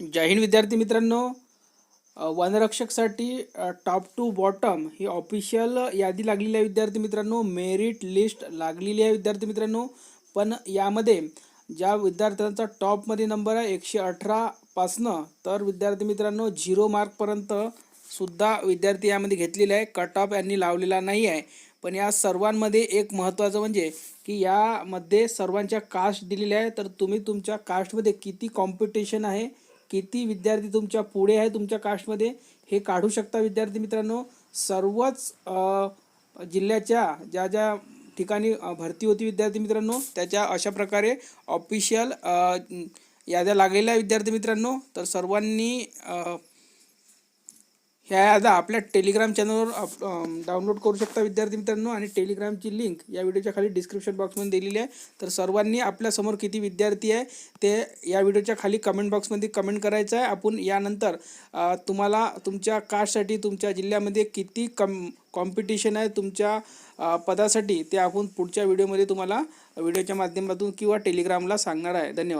जय हिंद विद्यार्थी मित्रांनो. वनरक्षकसाठी टॉप टू बॉटम ही ऑफिशियल यादी लागलेली आहे विद्यार्थी मित्रांनो. मेरिट लिस्ट लागलेली आहे विद्यार्थी मित्रांनो. पण यामध्ये ज्या विद्यार्थ्यांचा टॉपमध्ये नंबर आहे एकशे अठरापासनं तर विद्यार्थी मित्रांनो झिरो मार्कपर्यंत सुद्धा विद्यार्थी यामध्ये घेतलेले आहे. कट ऑफ यांनी लावलेला नाही आहे. पण या सर्वांमध्ये एक महत्त्वाचं म्हणजे की यामध्ये सर्वांच्या कास्ट दिलेल्या आहे. तर तुम्ही तुमच्या कास्टमध्ये किती कॉम्पिटिशन आहे? किती विद्यार्थी तुमच्यापुढे आहे तुमच्या कास्टमध्ये हे काढू शकता विद्यार्थी मित्रांनो. सर्वच जिल्ह्याच्या ज्या ज्या ठिकाणी भरती होती विद्यार्थी मित्रांनो त्याच्या अशा प्रकारे ऑफिशियल याद्या लागलेल्या विद्यार्थी मित्रांनो. तर सर्वांनी ह्या याद्या आपल्या टेलिग्राम चॅनलवर डाउनलोड करू शकता विद्यार्थी मित्रांनो. आणि टेलिग्रामची लिंक या व्हिडिओच्या खाली डिस्क्रिप्शन बॉक्समध्ये दिलेली आहे. तर सर्वांनी आपल्यासमोर किती विद्यार्थी आहे ते या व्हिडिओच्या खाली कमेंट बॉक्समध्ये कमेंट करायचं आहे. आपण यानंतर तुम्हाला तुमच्या कास्टसाठी तुमच्या जिल्ह्यामध्ये किती कम कॉम्पिटिशन आहे तुमच्या पदासाठी ते आपण पुढच्या व्हिडिओमध्ये तुम्हाला व्हिडिओच्या माध्यमातून किंवा टेलिग्रामला सांगणार आहे. धन्यवाद.